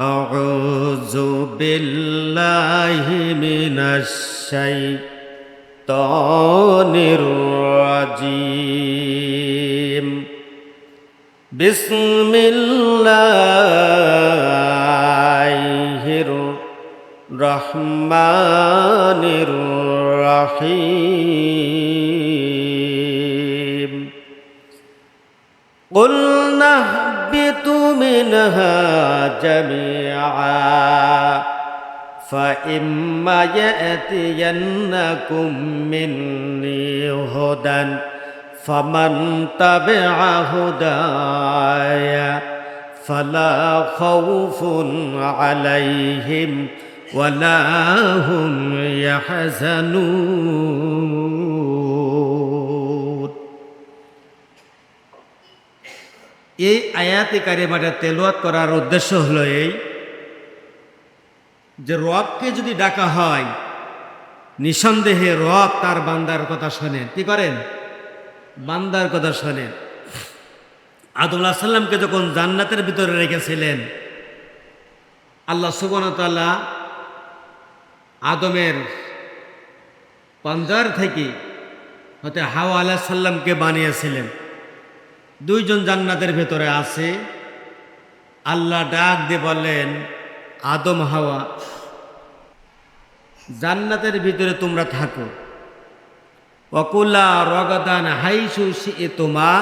أعوذ بالله من الشيطان الرجيم بسم الله الرحمن الرحيم قلنا اهبطوا منها جميعا. فإما يأتينكم مني هدى فمن تبع هداي فلا خوف عليهم ولا هم يحزنون. এই আয়াতে কারিমাটা তেলোয়াত করার উদ্দেশ্য হলো এই যে রবকে যদি ডাকা হয়, নিঃসন্দেহে রব তার বান্দার কথা শোনেন কি করেন? বান্দার কথা শোনেন আদুল্লাহ সাল্লামকে যখন জান্নাতের ভিতরে রেখেছিলেন, আল্লাহ সুবনতাল্লাহ আদমের পঞ্জার থেকে হতে হাওয়া আলাহ সাল্লামকে বানিয়েছিলেন। দুইজন জান্নাতের ভেতরে আছে। আল্লাহ ডাক দিয়ে বলেন আদম হাওয়া জান্নাতের ভিতরে তোমরা থাকো। অকুলা রগদান হাইসু এ তোমা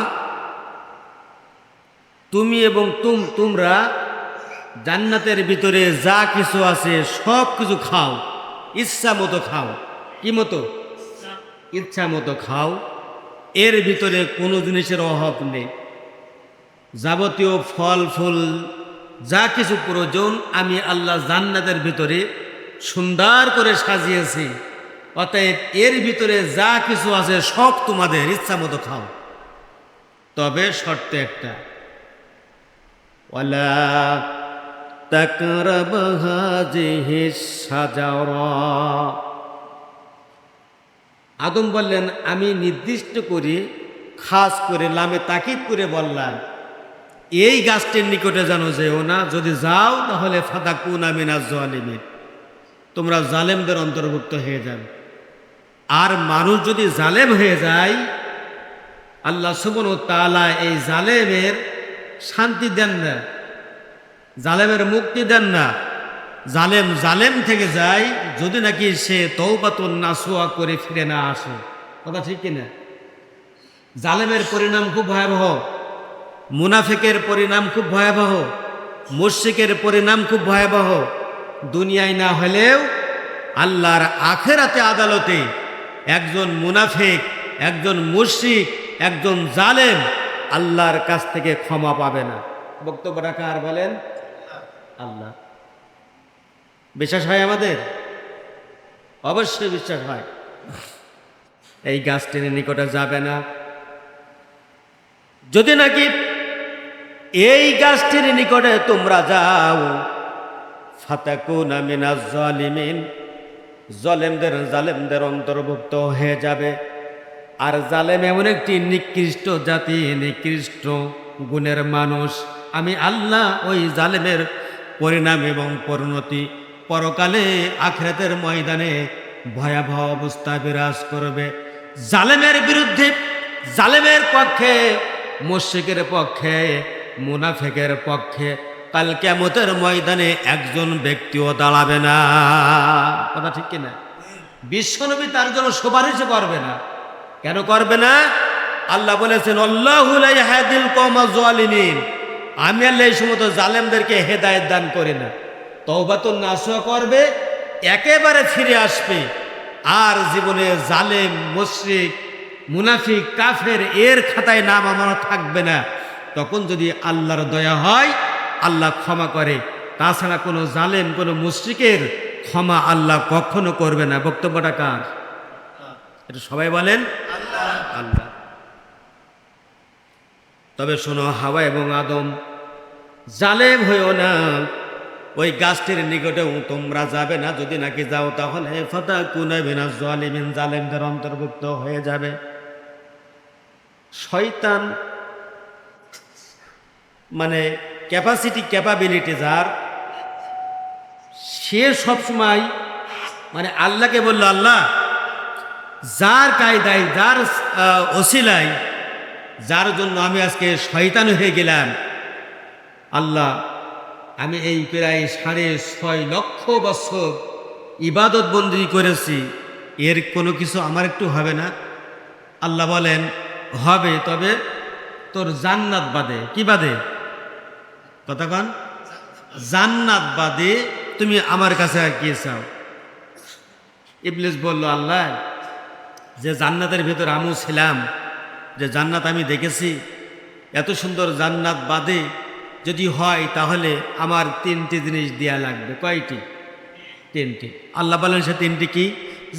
তুমি এবং তুম তোমরা জান্নাতের ভিতরে যা কিছু আছে সব কিছু খাও ইচ্ছা মতো খাও। কি মতো? ইচ্ছা মতো খাও। এর ভিতরে কোনো জিনিসের অভাব নেই। যাবতীয় ফল, ফুল, যা কিছু প্রয়োজন আমি আল্লাহ জান্নাতের ভিতরে সুন্দর করে সাজিয়েছি। অতএব এর ভিতরে যা কিছু আছে সব তোমাদের ইচ্ছা মতো খাও। তবে শর্ত একটা। হাজিহি সাজারা আদম বললেন, আমি নির্দিষ্ট করে, খাস করে লামে তাকিদ করে বললাম, এই গাছটির নিকটে জানো যেও না, যদি যাও তাহলে ফাদা কুন আমিনা জালিমিন, তোমরা জালেমদের অন্তর্ভুক্ত হয়ে যাবে। আর মানুষ যদি জালেম হয়ে যায়, আল্লাহ সুবন তালা এই জালেমের শান্তি দেন না, জালেমের মুক্তি দেন না। জালেম জালেম থেকে যায়, যদি নাকি সে তৌবাতুন নাসুয়া করে ফিরে না আসে। কথা ঠিক কিনা জালেমের পরিণাম খুব ভয়াবহ, মুনাফিকের পরিণাম খুব ভয়াবহ মুর্শিকের পরিণাম খুব ভয়াবহ। দুনিয়ায় না হলেও আল্লাহর আখেরাতে আদালতে একজন মুনাফিক, একজন মুর্শিক একজন জালেম আল্লাহর কাছ থেকে ক্ষমা পাবে না। বক্তব্য আর বলেন? আল্লাহ। বিশ্বাস হয় আমাদের? অবশ্যই বিশ্বাস হয়। এই গাছটির নিকটে যাবে না। যদি নাকি এই গাছটির নিকটে তোমরা যাও ফাতাকুন আমিনা জালিমিন, জলেমদের জালেমদের অন্তর্ভুক্ত হয়ে যাবে। আর জালেম এমন একটি নিকৃষ্ট জাতি, নিকৃষ্ট গুণের মানুষ। আমি আল্লাহ ওই জালেমের পরিণাম এবং পরিণতি পরকালে আখরাতের ময়দানে ভয়াবহ অবস্থা বিরাজ করবে। জালেমের বিরুদ্ধে, জালেমের পক্ষে মুশিকের পক্ষে, মুনাফেকের পক্ষে কাল কেমতের ময়দানে একজন ব্যক্তিও দাঁড়াবে না। কথা ঠিক কিনা? বিশ্বনবী তার জন্য সুপারিশও করবে না। কেন করবে না? আল্লাহ বলেছেন জালিমিন আমি আল্লাহ এই সমস্ত জালেমদেরকে হেদায়েত দান করি না। তৌবাতুল নাসুয়া করবে, একেবারে ফিরে আসবে। আর জীবনে জালেম, মুশরিক, মুনাফিক, কাফের, এর খাতায় নাম আমার থাকবে না। তখন যদি আল্লাহর দয়া হয়, আল্লাহ ক্ষমা করে। তাছাড়া কোনো জালেম, কোনো মুশরিকের ক্ষমা আল্লাহ কখনো করবে না। বক্তব্যটা কার? এটা সবাই বলেন? আল্লাহ। তবে শোনো, হাওয়া এবং আদম, জালেম হইও না। ওই গাছটির নিকটেও তোমরা যাবে না যদি নাকি যাও তাহলে ফতা কুনাবিনা জালিমিন জালেমদের অন্তর্ভুক্ত হয়ে যাবে। শয়তান মানে ক্যাপাসিটি ক্যাপাবিলিটি যার সে সবসময় মানে আল্লাহকে বলল আল্লাহ যার কায়দায় যার আহ, ওসিলায় যার জন্য আমি আজকে শয়তান হয়ে গেলাম আল্লাহ আমি এই প্রায় সাড়ে ছয় লক্ষ বছর ইবাদত বন্দি করেছি। এর কোনো কিছু আমার একটু হবে না। আল্লাহ বলেন, হবে, তবে তোর জান্নাত বাদে। কি বাদে? কন। জান্নাত বাদে তুমি আমার কাছে আর কি চাও। ইবলিস বলল, আল্লাহ, যে জান্নাতের ভিতর আমিও ছিলাম, যে জান্নাত আমি দেখেছি, এত সুন্দর জান্নাত বাদে যদি হয় তাহলে আমার তিনটি জিনিস দেয়া লাগবে। কয়টি? তিনটি। আল্লাহ বলেন সে তিনটি কি?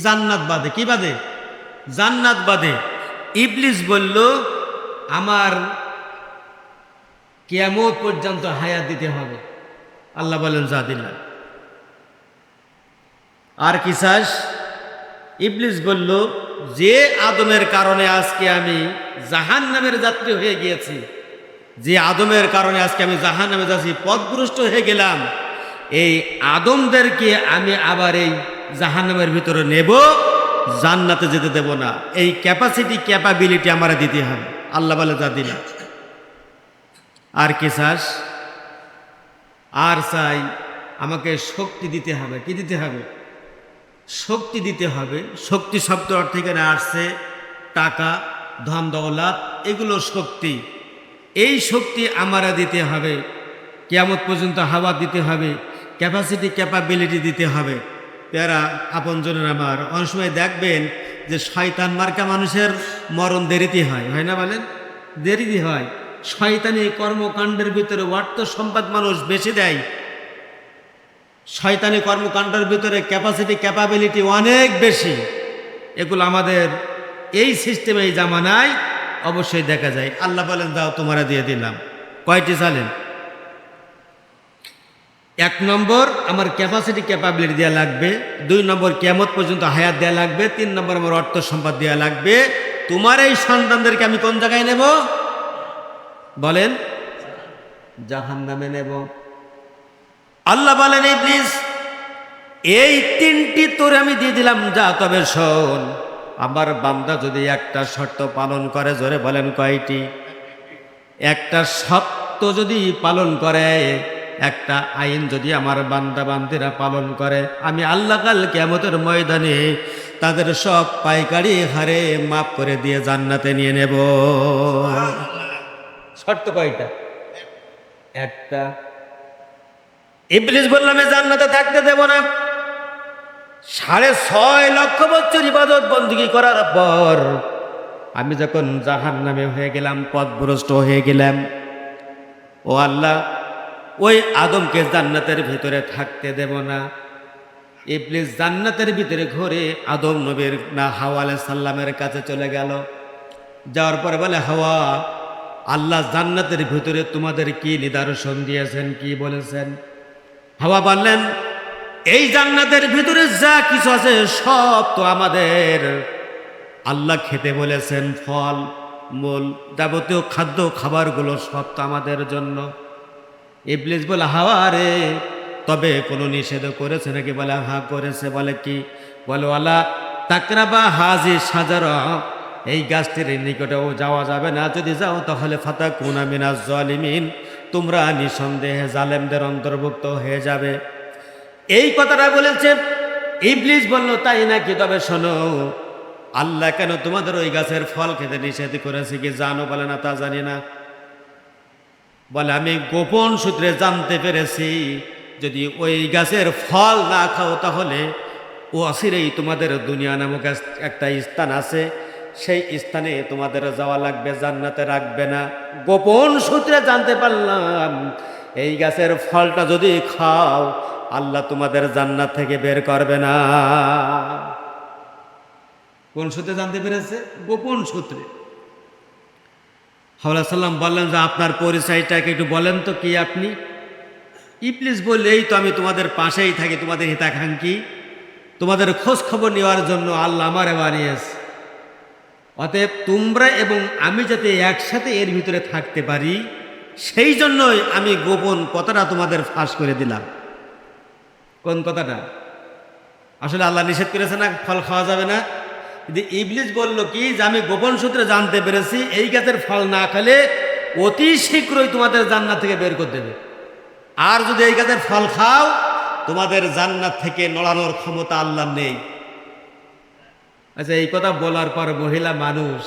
জান্নাত বাদে কি বাদে জান্নাত বাদে ইবলিস বলল, আমার কিয়ামত পর্যন্ত হায়াত দিতে হবে। আল্লাহ বলেন, যা দিলাম। আর কি চাস? ইবলিস বলল, যে আদমের কারণে আজকে আমি জাহান নামের যাত্রী হয়ে গিয়েছি। যে আদমের কারণে আজকে আমি জাহান নামে যাচ্ছি, পথভ্রষ্ট হয়ে গেলাম। এই আদমদেরকে আমি আবার এই জাহান নামের ভিতরে নেব, জান্নাতে যেতে দেব না। এই ক্যাপাসিটি ক্যাপাবিলিটি আমার দিতে হবে। আল্লাহ বলে, যা দিলাম। আর কি চাস? আর চাই, আমাকে শক্তি দিতে হবে। কি দিতে হবে? শক্তি দিতে হবে। শক্তি শব্দ অর্থ এখানে আসছে টাকা, ধন, দৌলাত, এগুলো শক্তি। এই শক্তি আমারা দিতে হবে। কেয়ামত পর্যন্ত হাওয়া দিতে হবে ক্যাপাসিটি ক্যাপাবিলিটি দিতে হবে। পেয়ারা আপনজনের আমার, অনেক সময় দেখবেন যে শয়তান মার্কা মানুষের মরণ দেরিতে হয়। হয় না বলেন? দেরিতে হয়। শয়তানি কর্মকাণ্ডের ভিতরে অর্থ সম্পদ মানুষ বেশি দেয়। শয়তানি কর্মকাণ্ডের ভিতরে ক্যাপাসিটি ক্যাপাবিলিটি অনেক বেশি। এগুলো আমাদের এই সিস্টেমে এই জামানায় অবশ্যই দেখা যায়। আল্লাহ বলেন, যাও, তোমরা দিয়ে দিলাম। কয়টি চালেন এক নম্বর, আমার ক্যাপাসিটি ক্যাপাবিলিটি দেওয়া লাগবে। দুই নম্বর কেমত পর্যন্ত হায়াত দেওয়া লাগবে। তিন নম্বর, আমার অর্থ সম্পদ দেওয়া লাগবে। তোমার এই সন্তানদেরকে আমি কোন জায়গায় নেব? বলেন জাহান নামে নেব। আল্লাহ বলেন এই প্লিজ এই তিনটি তোর আমি দিয়ে দিলাম, যা তবে শোন। আমার বান্দা যদি একটা শর্ত পালন করে, জোরে বলেন কয়টি? একটা সত্য যদি পালন করে, একটা আইন যদি আমার বান্দা বান্দিরা পালন করে, আমি আল্লাহ কাল কেমতের ময়দানে তাদের সব পাইকারি হারে মাফ করে দিয়ে জান্নাতে নিয়ে নেব। শর্ত কয়টা? একটা। ইবলিস বললাম জান্নাতে থাকতে দেব না। সাড়ে ছয় লক্ষ বছর ইবাদত বন্দী করার পর আমি যখন জাহান নামে হয়ে গেলাম, পথভ্রষ্ট হয়ে গেলাম, ও আল্লাহ, ওই আদমকে জান্নাতের ভিতরে থাকতে দেব না। ইবলিস জান্নাতের ভিতরে ঘরে আদম নবীর না হাওয়া আলাইহিস সাল্লামের কাছে চলে গেল। যাওয়ার পরে বলে, হাওয়া, আল্লাহ জান্নাতের ভিতরে তোমাদের কি নিদর্শন দিয়েছেন, কি বলেছেন? হাওয়া বললেন এই জান্নাতের ভিতরে যা কিছু আছে সব তো আমাদের। আল্লাহ খেতে বলেছেন, ফল, মূল যাবতীয় খাদ্য খাবারগুলো সব তো আমাদের জন্য। ইবলিস বলে, হাওয়া রে, তবে কোনো নিষেধ করেছে নাকি? বলে, হা, করেছে। বলে কি? বলে, ওয়ালা তাকরাবা হাজি সাজার, এই গাছটির নিকটেও যাওয়া যাবে না। যদি যাও তাহলে ফাতা কুনা মিনাজ জলিমিন, তোমরা নিঃসন্দেহে জালেমদের অন্তর্ভুক্ত হয়ে যাবে। এই কথাটা বলেছে। ইবলিস বলল, তাই নাকি? তবে শোনো, আল্লাহ কেন তোমাদের ওই গাছের ফল খেতে নিষেধ করেছে কি জানো বলে না তা জানি না। বলে, আমি গোপন সূত্রে জানতে পেরেছি, যদি ওই গাছের ফল না খাও তাহলে ও অসিরেই তোমাদের দুনিয়া নামক একটা স্থান আছে। সেই স্থানে তোমাদের যাওয়া লাগবে, জান্নাতে রাখবে না। গোপন সূত্রে জানতে পারলাম, এই গাছের ফলটা যদি খাও আল্লাহ তোমাদের জান্নাত থেকে বের করবে না। কোন সূত্রে জানতে পেরেছে? গোপন সূত্রে। হাওলা সাল্লাম বললেন যে, আপনার পরিচয়টাকে একটু বলেন তো কি আপনি? ইবলিস বললে, এই তো আমি তোমাদের পাশেই থাকি, তোমাদের হিতাকাঙ্ক্ষী। তোমাদের খোঁজ খবর নেওয়ার জন্য আল্লাহ আমারে বানিয়েছে। অতএব তোমরা এবং আমি যাতে একসাথে এর ভিতরে থাকতে পারি, সেই জন্যই আমি গোপন কথাটা তোমাদের ফাঁস করে দিলাম। কোন কথাটা? আসলে আল্লাহ নিষেধ করেছে না, ফল খাওয়া যাবে না? কিন্তু ইবলিস বলল কি, যে আমি গোপন সূত্রে জানতে পেরেছি, এই গাছের ফল না খেলে অতি শীঘ্রই তোমাদের জান্নাত থেকে বের করে দেবে। আর যদি এই গাছের ফল খাও, তোমাদের জান্নাত থেকে নড়ানোর ক্ষমতা আল্লাহ নেই। আচ্ছা এই কথা বলার পর মহিলা মানুষ,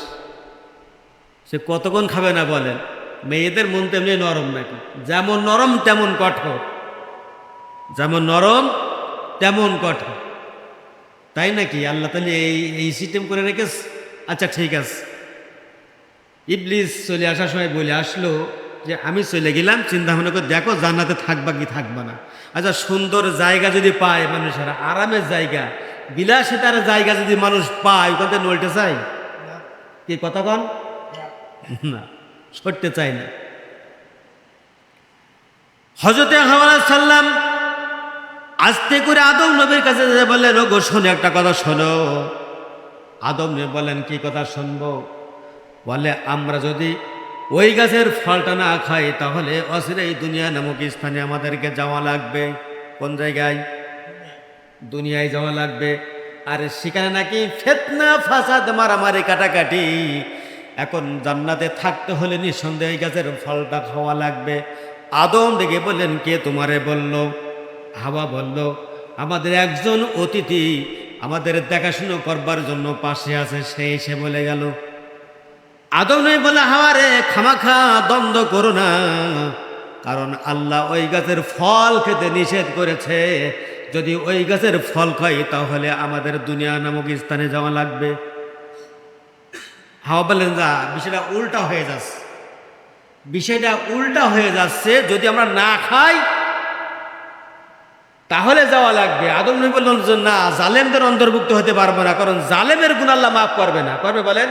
সে কতক্ষণ খাবে না বলেন? মেয়েদের মন তেমনি নরম নাকি? যেমন নরম, তেমন কঠোর। যেমন নরম, তেমন কঠোর। তাই নাকি? আল্লাহ তাহলে এই এই সিস্টেম করে রেখেছ? আচ্ছা ঠিক আছে। ইবলিস চলে আসার সময় বলে আসলো যে, আমি চলে গেলাম, চিন্তা ভাবনা করে দেখো জান্নাতে থাকবা কি থাকবা না। আচ্ছা সুন্দর জায়গা যদি পায় মানুষেরা, আরামের জায়গা, বিলাসিতার জায়গা যদি মানুষ পায়, ওখান থেকে নলতে চাই কি কথা কন? না, সরতে চাই না। হজরতে হাওয়া সাল্লাম আস্তে করে আদম নবীর কাছে বললেন ও গো শোনো, একটা কথা শোনো। আদম নবী বলেন কি কথা শুনব? বলে আমরা যদি ওই গাছের ফলটা না খাই, তাহলে অসিরে এই দুনিয়া নামক স্থানে আমাদেরকে যাওয়া লাগবে। কোন জায়গায়? দুনিয়ায় যাওয়া লাগবে। আর সেখানে নাকি ফেতনা, ফাসাদ, মারামারি, কাটাকাটি। এখন জান্নাতে থাকতে হলে নিঃসন্দেহে এই গাছের ফলটা খাওয়া লাগবে। আদম দেখে বললেন, কে তোমারে বলল? হাওয়া বলল, আমাদের একজন অতিথি আমাদের দেখাশুনো করবার জন্য পাশে আছে, সে এসে বলে গেল আদম নয় বলে হাওয়ারে খামাখা দ্বন্দ্ব করো না, কারণ আল্লাহ ওই গাছের ফল খেতে নিষেধ করেছে। যদি ওই গাছের ফল খাই, তাহলে আমাদের দুনিয়া নামক স্থানে যাওয়া লাগবে। হাওয়া বললেন, যা, বিষয়টা উল্টা হয়ে যাচ্ছে। বিষয়টা উল্টা হয়ে যাচ্ছে, যদি আমরা না খাই তাহলে যাওয়া লাগবে। আদম নবী বললেন না, জালেমদের অন্তর্ভুক্ত হতে পারব না, কারণ জালেমের গুণ আল্লাহ মাফ করবে না। করবে বলেন?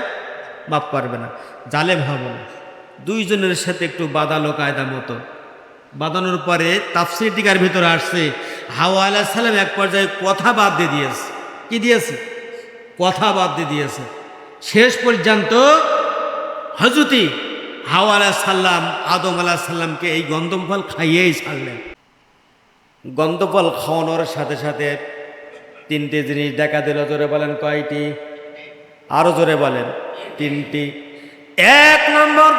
মাফ করবে না। জালেম হবে না। দুইজনের সাথে একটু বাদালো কায়দা মতো। বাদানোর পরে তাফসির টিকার ভিতরে আসছে, হাওয়া আলাহ সালাম এক পর্যায়ে কথা বাদ দিয়ে দিয়েছে। কি দিয়েছে? কথা বাদ দিয়ে দিয়েছে। শেষ পর্যন্ত হজরতি হাওয়া আলাহ সাল্লাম আদম আলাহ সাল্লামকে এই গন্ধম ফল খাইয়েই ছাড়লেন। গন্ধফল খাওয়ানোর সাথে সাথে তিনটি জিনিস দেখা দিল, জোরে বলেন কয়টি? আরও জোরে বলেন, তিনটি। এক নম্বর,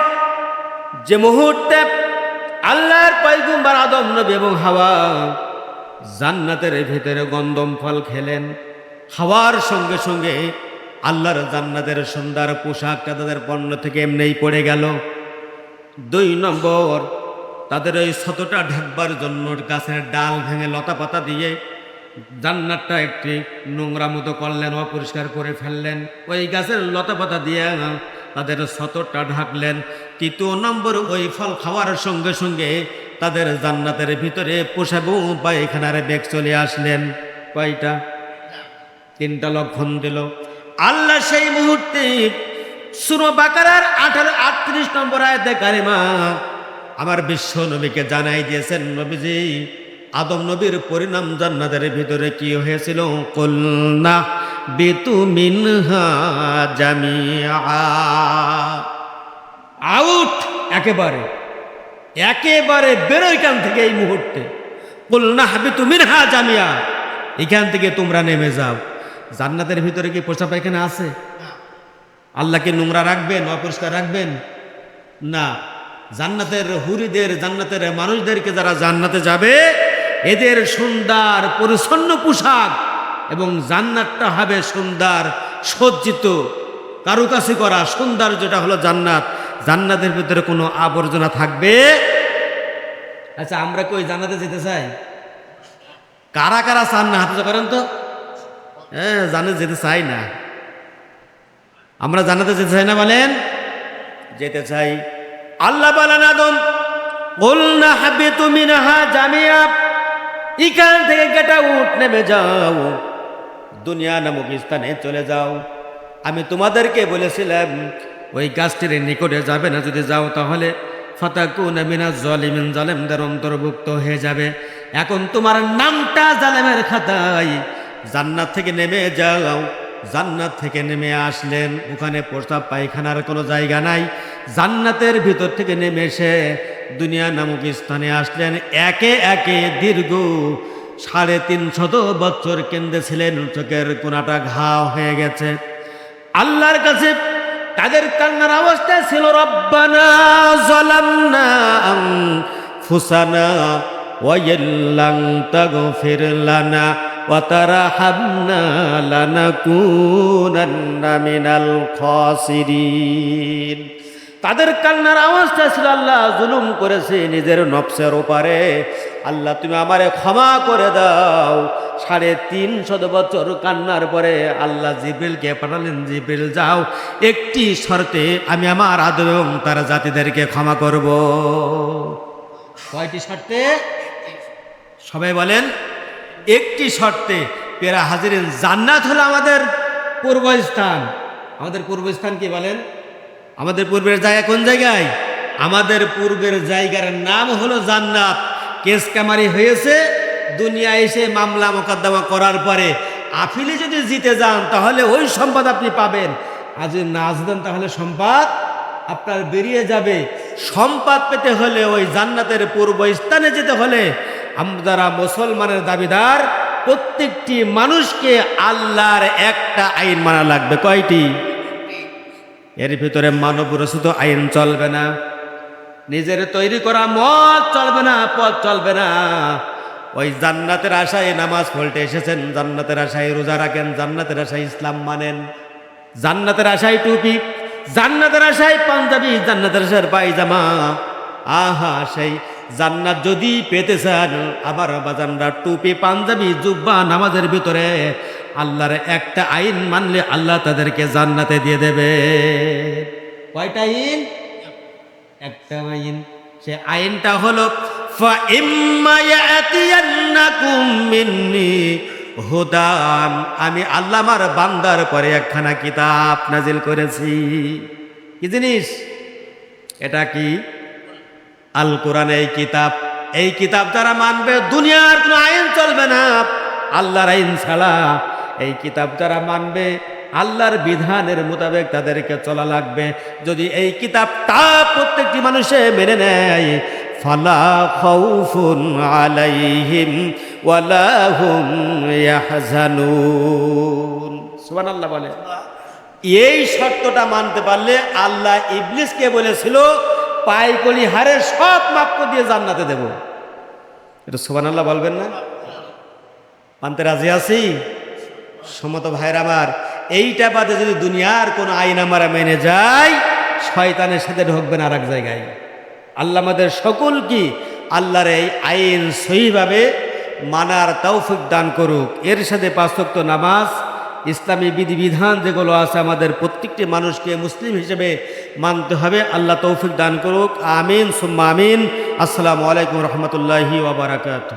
যে মুহূর্তে আল্লাহর পয়গুম্বার আদম, নবী এবং হাওয়া জান্নাতের ভিতরে গন্ধম ফল খেলেন। খাওয়ার সঙ্গে সঙ্গে আল্লাহর জান্নাতের সুন্দর পোশাকটা তাদের পণ্য থেকে এমনিই পড়ে গেল। দুই নম্বর তাদের ওই শতটা ঢাকবার জন্য গাছের ডাল ভেঙে লতা পাতা দিয়ে জান্নাতটা একটি নোংরা মতো করলেন, অপরিষ্কার করে ফেললেন। ওই গাছের লতা পাতা দিয়ে তাদের শতটা ঢাকলেন। তৃতীয় নম্বর ওই ফল খাওয়ার সঙ্গে সঙ্গে তাদের জান্নাতের ভিতরে পোষাবো পায়খানার বেগ চলে আসলেন। কয়টা? তিনটা লক্ষণ দিল। আল্লাহ সেই মুহূর্তে সুরো বাকারার আঠারো আটত্রিশ নম্বর আয়তে কারিমা আমার বিশ্ব নবীকে জানাই দিয়েছেন নবীজি আদম নবীর পরিণাম জান্নাতের ভিতরে কি হয়েছিল? কলনা বেতু মিনহা জামিয়া আউট! একেবারে একেবারে বেরো এখান থেকে এই মুহূর্তে। কলনা হাবিতু মিনহা জামিয়া এখান থেকে তোমরা নেমে যাও। জান্নাতের ভিতরে কি পোষা পায়খানা আছে? আল্লাহকে নোংরা রাখবেন? অপরিষ্কার রাখবেন? না। জান্নাতের হুরিদের, জান্নাতের মানুষদেরকে যারা জান্নাতে যাবে, এদের সুন্দর পরিচ্ছন্ন পোশাক এবং জান্নাতটা হবে সুন্দর সজ্জিত কারুকাছি করা, সুন্দর যেটা হলো জান্নাত। জান্নাতের ভিতরে কোনো আবর্জনা থাকবে? আচ্ছা আমরা কই জান্নাতে যেতে চাই? কারা কারা চান না হাতে করেন তো? হ্যাঁ জান্নাতে যেতে চাই না। আমরা জান্নাতে যেতে চাই না বলেন? যেতে চাই। আল্লাহ বলেন, আদম, বলনা হাবে তুমি নাহা জামিয়া। এখান থেকে গেটা উঠ নেমে যাও। দুনিয়া নামক স্থানে চলে যাও। আমি তোমাদেরকে বলেছিলাম, ওই গাছটির নিকটে যাবে না, যদি যাও তাহলে ফাতাকু নামিনা জলিমিন, জালেমদের অন্তর্ভুক্ত হয়ে যাবে। এখন তোমার নামটা জালেমের খাতায়। জান্নাত থেকে নেমে যাও। জান্নাত থেকে নেমে আসলেন। ওখানে প্রস্তাব পায়খানার কোনো জায়গা নাই। জান্নাতের ভিতর থেকে নেমে এসে দুনিয়া নামক স্থানে আসলেন। একে একে দীর্ঘ সাড়ে তিন শত বছর কেন্দ্রেছিলেন চোখের কোনাটা ঘা হয়ে গেছে। আল্লাহর কাছে তাদের কান্নার অবস্থা ছিল, রব্বানা জলামনা ফুসানা তাদের কান্নার আওয়াজটা ছিল আল্লাহ জুলুম করেছে নিজের নফসের ওপারে। আল্লাহ, তুমি আমারে ক্ষমা করে দাও। সাড়ে তিন শত বছর কান্নার পরে আল্লাহ জিব্রিলকে পাঠালেন, জিব্রিল, যাও। একটি শর্তে আমি আমার আদর এবং তার জাতিদেরকে ক্ষমা করব। কয়টি শর্তে? সবাই বলেন, একটি শর্তে, পেরা হাজিরেন, জান্নাত হলো আমাদের পূর্বস্থান। আমাদের পূর্বস্থান কি বলেন? আমাদের পূর্বের জায়গা কোন জায়গায়? আমাদের পূর্বের জায়গার নাম হলো জান্নাত। কেস কামারি হয়েছে, দুনিয়া এসে মামলা মোকদ্দমা করার পরে আপিলে যদি জিতে যান, তাহলে ওই সম্পদ আপনি পাবেন। আর যদি না জিতেন, তাহলে সম্পদ আপনার বেরিয়ে যাবে। সম্পদ পেতে হলে ওই জান্নাতের পূর্ব স্থানে যেতে হলে আমরা মুসলমানের দাবিদার, প্রত্যেকটি মানুষকে আল্লাহর একটা আইন মানা লাগবে। কয়টি? এর ভিতরে মানব রচিত আইন চলবে না। নিজের তৈরি করা মত চলবে না পথ চলবে না। ওই জান্নাতের আশায় নামাজ পড়তে এসেছেন, জান্নাতের আশায় রোজা রাখেন, জান্নাতের আশায় ইসলাম মানেন। জান্নাতের আশায় টুপি, জান্নাতের আশায় পাঞ্জাবি, জান্নাতের আশায় পায়জামা। আহা, সেই জান্নাত যদি পেতে চান, আবার বাজানরা টুপি, পাঞ্জাবি, জুব্বা নামাজের ভিতরে আল্লাহর একটা আইন মানলে আল্লাহ তাদেরকে জান্নাতে দিয়ে দেবে। কয়টা আইন? একটা আইন। সে আইনটা হলো হুদান। আমি আল্লাহ আমার বান্দার পরে একখানা কিতাব নাজিল করেছি। কি জিনিস? এটা কি? আল কোরআন এই কিতাব। এই কিতাব তারা মানবে, দুনিয়ার কোনো আইন চলবে না। আল্লাহর আইন ছাড়া এই কিতাব যারা মানবে, আল্লাহর বিধানের মোতাবেক তাদেরকে চলা লাগবে। যদি এই কিতাবটা প্রত্যেকটি মানুষে মেনে নেয়, ফালা খাউফুন আলাইহিম ওয়ালা হুম ইয়াহজানুন। সুবহানাল্লাহ বলে। এই শর্তটা মানতে পারলে আল্লাহ ইবলিসকে বলেছিল, পাইকলি হারে সব মাপ দিয়ে জান্নাতে দেব। এটা সুবহানাল্লাহ বলবেন না? মানতে রাজি আছি? সমত ভাইয়ের আমার, এইটা বাদে যদি দুনিয়ার কোনো আইন আমরা মেনে যাই, শয়তানের সাথে ঢুকবেন আর এক জায়গায়। আল্লাহ আমাদের সকল কি? আল্লাহর এই আইন সহিভাবে মানার তৌফিক দান করুক। এর সাথে পাঁচক্ত নামাজ, ইসলামী বিধিবিধান যেগুলো আছে আমাদের প্রত্যেকটি মানুষকে মুসলিম হিসেবে মানতে হবে, আল্লাহ তৌফিক দান করুক। আমিন, সুম্মা আমিন। আসসালামু আলাইকুম রহমতুল্লাহি ওবরাকাত